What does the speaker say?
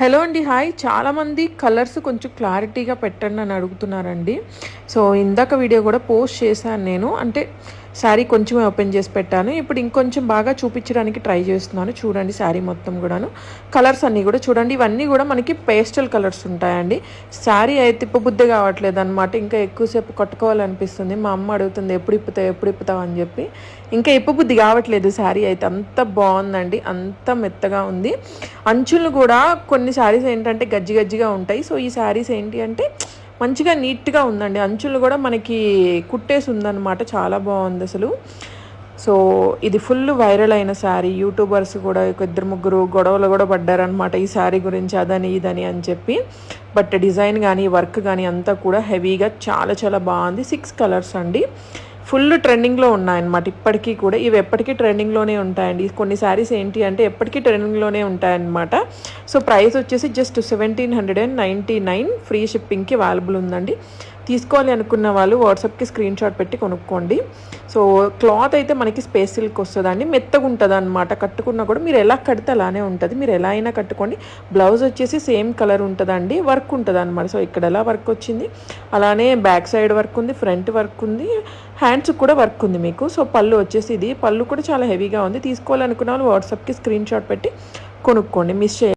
Hello అండి hi చాలామంది colours కొంచెం క్లారిటీగా పెట్టండి అని అడుగుతున్నారండి. సో ఇందాక వీడియో కూడా పోస్ట్ చేశాను నేను. అంటే శారీ కొంచెం ఓపెన్ చేసి పెట్టాను. ఇప్పుడు ఇంకొంచెం బాగా చూపించడానికి ట్రై చేస్తున్నాను. చూడండి శారీ మొత్తం కూడాను. కలర్స్ అన్నీ కూడా చూడండి. ఇవన్నీ కూడా మనకి పేస్టల్ కలర్స్ ఉంటాయండి. శారీ అయితే తిప్పబుద్ధి కావట్లేదు అనమాట ఇంకా ఎక్కువసేపు కట్టుకోవాలనిపిస్తుంది. మా అమ్మ అడుగుతుంది ఎప్పుడు ఇప్పుతావు? ఎప్పుడు ఇప్పుతావు? అని చెప్పి. ఇంకా ఇప్పబుద్ధి కావట్లేదు శారీ అయితే. అంత బాగుందండి. అంత మెత్తగా ఉంది. అంచులు కూడా కొన్ని శారీస్ ఏంటంటే గజ్జి గజ్జిగా ఉంటాయి. సో ఈ శారీస్ ఏంటి అంటే మంచిగా నీట్గా ఉందండి. అంచులు కూడా మనకి కుట్టేసి ఉందన్నమాట చాలా బాగుంది అసలు. సో ఇది ఫుల్ వైరల్ అయిన శారీ. యూట్యూబర్స్ కూడా ఒక ఇద్దరు ముగ్గురు గొడవలు కూడా పడ్డారనమాట ఈ శారీ గురించి అదని ఇదని అని చెప్పి. బట్ డిజైన్ కానీ వర్క్ కానీ అంతా కూడా హెవీగా చాలా చాలా బాగుంది. సిక్స్ కలర్స్ అండి. ఫుల్ ట్రెండింగ్లో ఉన్నాయన్నమాట. ఇప్పటికీ కూడా ఇవి ఎప్పటికీ ట్రెండింగ్లోనే ఉంటాయండి. కొన్ని శారీస్ ఏంటి అంటే ఎప్పటికీ ట్రెండింగ్లోనే ఉంటాయన్నమాట. సో ప్రైస్ వచ్చేసి just seventeen hundred and ninety nine free షిప్పింగ్కి available ఉందండి. తీసుకోవాలి అనుకున్న వాళ్ళు వాట్సాప్కి స్క్రీన్ షాట్ పెట్టి కొనుక్కోండి. సో క్లాత్ అయితే మనకి స్పేస్ సిల్క్ వస్తుందండి. మెత్తగా ఉంటుంది అనమాట కట్టుకున్నా కూడా మీరు ఎలా కడితే అలానే ఉంటుంది. మీరు ఎలా అయినా కట్టుకోండి. బ్లౌజ్ వచ్చేసి సేమ్ కలర్ ఉంటుందండి. వర్క్ ఉంటుంది అనమాట సో ఇక్కడ ఎలా వర్క్ వచ్చింది? అలానే బ్యాక్ సైడ్ వర్క్ ఉంది ఫ్రంట్ వర్క్ ఉంది. హ్యాండ్స్ కూడా వర్క్ ఉంది మీకు. సో పళ్ళు వచ్చేసి ఇది. పళ్ళు కూడా చాలా హెవీగా ఉంది. తీసుకోవాలనుకున్న వాళ్ళు వాట్సాప్కి స్క్రీన్ షాట్ పెట్టి కొనుక్కోండి. మిస్ చేయ